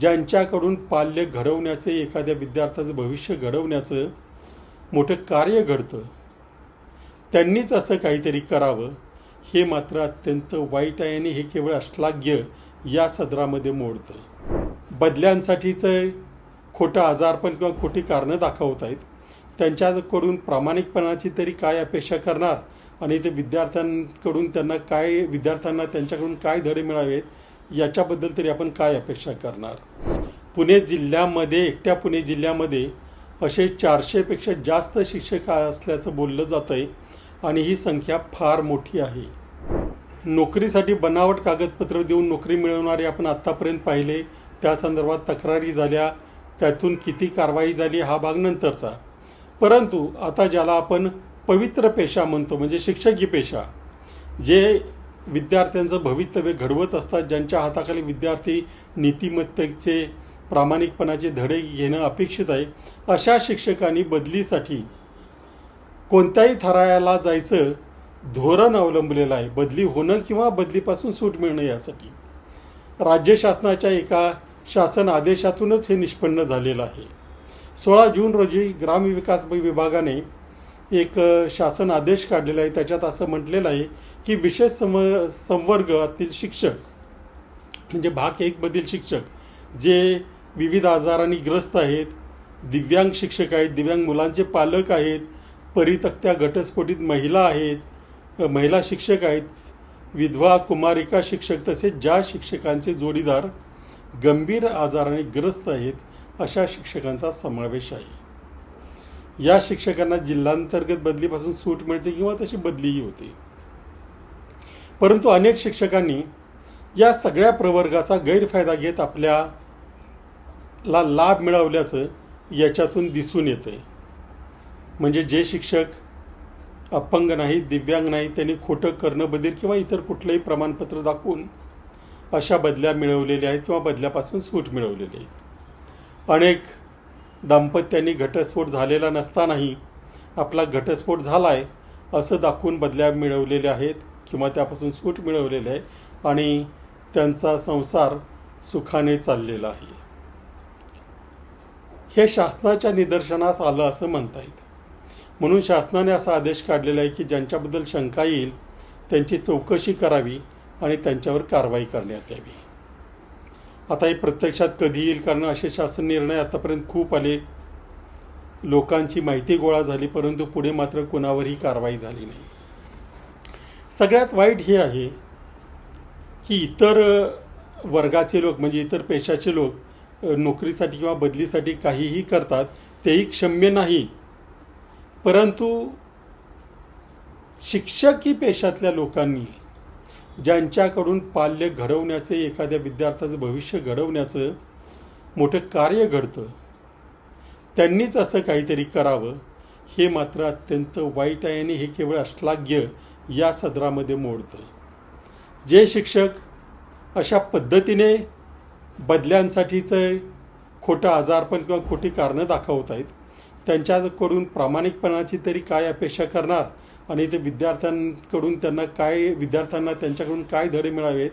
ज्यांच्याकडून पाल्य घडवण्याचं एखाद्या विद्यार्थ्याचं भविष्य घडवण्याचं मोठं कार्य घडतं त्यांनीच असं काहीतरी करावं हे मात्र अत्यंत वाईट आहे आणि हे केवळ अश्लाघ्य या सदरामध्ये मोडतं. बदल्यांसाठीचं खोटं आजारपण किंवा खोटी कारणं दाखवत आहेत. त्यांच्याकडून प्रामाणिकपणाची तरी काय अपेक्षा करणार? आणि ते विद्यार्थ्यांकडून त्यांना काय विद्यार्थ्यांना त्यांच्याकडून काय धडे मिळावेत? याच्याबद्दल तरी आपण काय अपेक्षा करणार? पुणे जिल्ह्यामध्ये एकट्या पुणे जिल्ह्यामध्ये असे चारशेपेक्षा जास्त शिक्षक असल्याचं बोललं जातं आहे आणि ही संख्या फार मोठी आहे. नोकरीसाठी बनावट कागदपत्र देऊन नोकरी मिळवणारे आपण आत्तापर्यंत पाहिले. त्या संदर्भात तक्रारी झाल्या. त्यातून किती कारवाई झाली हा भाग नंतरचा. परंतु आता ज्याला आपण पवित्र पेशा म्हणतो म्हणजे शिक्षकी पेशा जे विद्यार्थ्यांचं भवितव्य घडवत असतात ज्यांच्या हाताखाली विद्यार्थी नीतिमत्तेचे प्रामाणिकपणाचे धडे घेणं अपेक्षित आहे अशा शिक्षकांनी बदलीसाठी कोणत्याही थरायाला जायचं धोरण अवलंबलेलं आहे. बदली होणं किंवा बदलीपासून सूट मिळणं यासाठी. राज्य शासनाच्या एका शासन आदेशातूनच हे निष्पन्न झालेलं आहे. सोळा जून रोजी ग्रामविकास विभागाने एक शासन आदेश काढलेला आहे. त्याच्यात असं म्हटलेलं आहे की विशेष सम संवर्गातील शिक्षक म्हणजे भाग एकमधील शिक्षक जे विविध आजारांनी ग्रस्त आहेत दिव्यांग शिक्षक आहेत दिव्यांग मुलांचे पालक आहेत परितक्त्या घटस्फोटीत महिला आहेत महिला शिक्षक आहेत विधवा कुमारिका शिक्षक तसेच ज्या शिक्षकांचे जोडीदार गंभीर आजाराने ग्रस्त आहेत अशा शिक्षकांचा समावेश आहे. या शिक्षकांना जिल्हांतर्गत बदलीपासून सूट मिळते किंवा तशी बदलीही होते. परंतु अनेक शिक्षकांनी या सगळ्या प्रवर्गाचा गैरफायदा घेत आपल्याला लाभ मिळवल्याचं याच्यातून दिसून येतं म्हणजे जे शिक्षक अपंग नाहीत दिव्यांग नाहीत त्यांनी खोटं कर्णबधीर किंवा इतर कुठलंही प्रमाणपत्र दाखवून अशा बदल्या मिळवलेल्या आहेत किंवा बदल्यापासून सूट मिळवलेली आहेत. अनेक दाम्पत्यांनी घटस्फोट झालेला नसतानाही आपला घटस्फोट झाला आहे असं दाखवून बदल्या मिळवलेल्या आहेत किंवा त्यापासून सूट मिळवलेली आहे आणि त्यांचा संसार सुखाने चाललेला आहे. हे शासनाच्या निदर्शनास आलं असं म्हणता येतं म्हणून शासनाने असा आदेश काढलेला आहे की ज्यांच्याबद्दल शंका येईल त्यांची चौकशी करावी आणि त्यांच्यावर कारवाई करण्यात यावी. आता हे प्रत्यक्षात कधी येईल? कारण असे शासन निर्णय आतापर्यंत खूप आले. लोकांची माहिती गोळा झाली परंतु पुढे मात्र कुणावरही कारवाई झाली नाही. सगळ्यात वाईट हे आहे की इतर वर्गाचे लोक म्हणजे इतर पेशाचे लोक नोकरीसाठी किंवा बदलीसाठी काहीही करतात तेही क्षम्य नाही. परंतु शिक्षकी पेशातल्या लोकांनी ज्यांच्याकडून पाल्य घडवण्याचं एखाद्या विद्यार्थ्याचं भविष्य घडवण्याचं मोठं कार्य घडतं त्यांनीच असं काहीतरी करावं हे मात्र अत्यंत वाईट आहे आणि हे केवळ अश्लाघ्य या सदरामध्ये मोडतं. जे शिक्षक अशा पद्धतीने बदल्यांसाठीचं खोटं आजारपण किंवा खोटी कारणं दाखवत आहेत त्यांच्याकडून प्रामाणिकपणाची तरी काय अपेक्षा करणार? आणि ते विद्यार्थ्यांकडून त्यांना काय विद्यार्थ्यांना त्यांच्याकडून काय धडे मिळावेत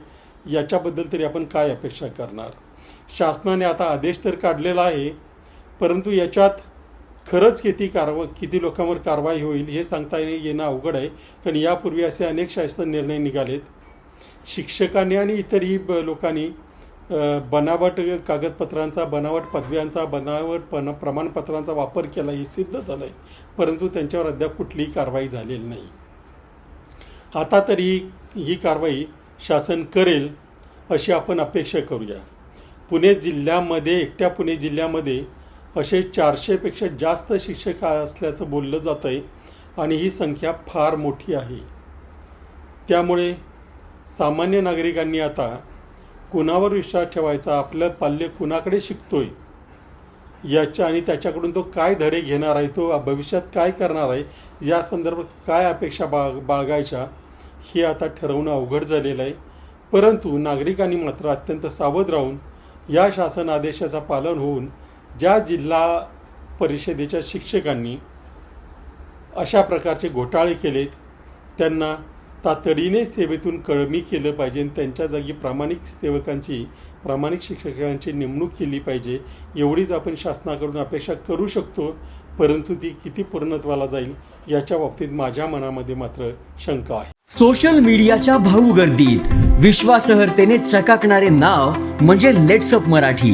याच्याबद्दल तरी आपण काय अपेक्षा करणार? शासनाने आता आदेश तर काढलेला आहे परंतु याच्यात खरंच किती कारवा किती लोकांवर कारवाई होईल हे सांगता येणं अवघड आहे. कारण यापूर्वी असे अनेक शासन निर्णय निघालेत. शिक्षकांनी आणि इतरही ब लोकांनी बनावट कागदपत्रांचा बनावट पदव्यांचा बनावट पन प्रमाणपत्रांचा वापर केला हे सिद्ध झालं आहे परंतु त्यांच्यावर अद्याप कुठलीही कारवाई झालेली नाही. आता तरी ही कारवाई शासन करेल अशी आपण अपेक्षा करूया. पुणे जिल्ह्यामध्ये एकट्या पुणे जिल्ह्यामध्ये असे चारशेपेक्षा जास्त शिक्षक असल्याचं बोललं जातं आहे आणि ही संख्या फार मोठी आहे. त्यामुळे सामान्य नागरिकांनी आता कुणावर विश्वास ठेवायचा? आपलं पाल्य कुणाकडे शिकतोय? याच्या आणि त्याच्याकडून तो काय धडे घेणार आहे? तो भविष्यात काय करणार आहे? या संदर्भात काय अपेक्षा बाळ बाळगायच्या? हे आता ठरवणं अवघड झालेलं आहे. परंतु नागरिकांनी मात्र अत्यंत सावध राहून या शासन आदेशाचं पालन होऊन ज्या जिल्हा परिषदेच्या शिक्षकांनी अशा प्रकारचे घोटाळे केलेत त्यांना तातडीने सेवेतून कळमी केलं पाहिजे आणि त्यांच्या जागी प्रामाणिक सेवकांची प्रामाणिक शिक्षकांची नेमणूक केली पाहिजे एवढीच आपण शासनाकडून अपेक्षा करू शकतो परंतु ती किती पूर्णत्वाला जाईल याच्या बाबतीत माझ्या मनामध्ये मात्र शंका आहे. सोशल मीडियाच्या भाऊ गर्दीत विश्वासहर्तेने चकाकणारे नाव म्हणजे लेट्सअप मराठी.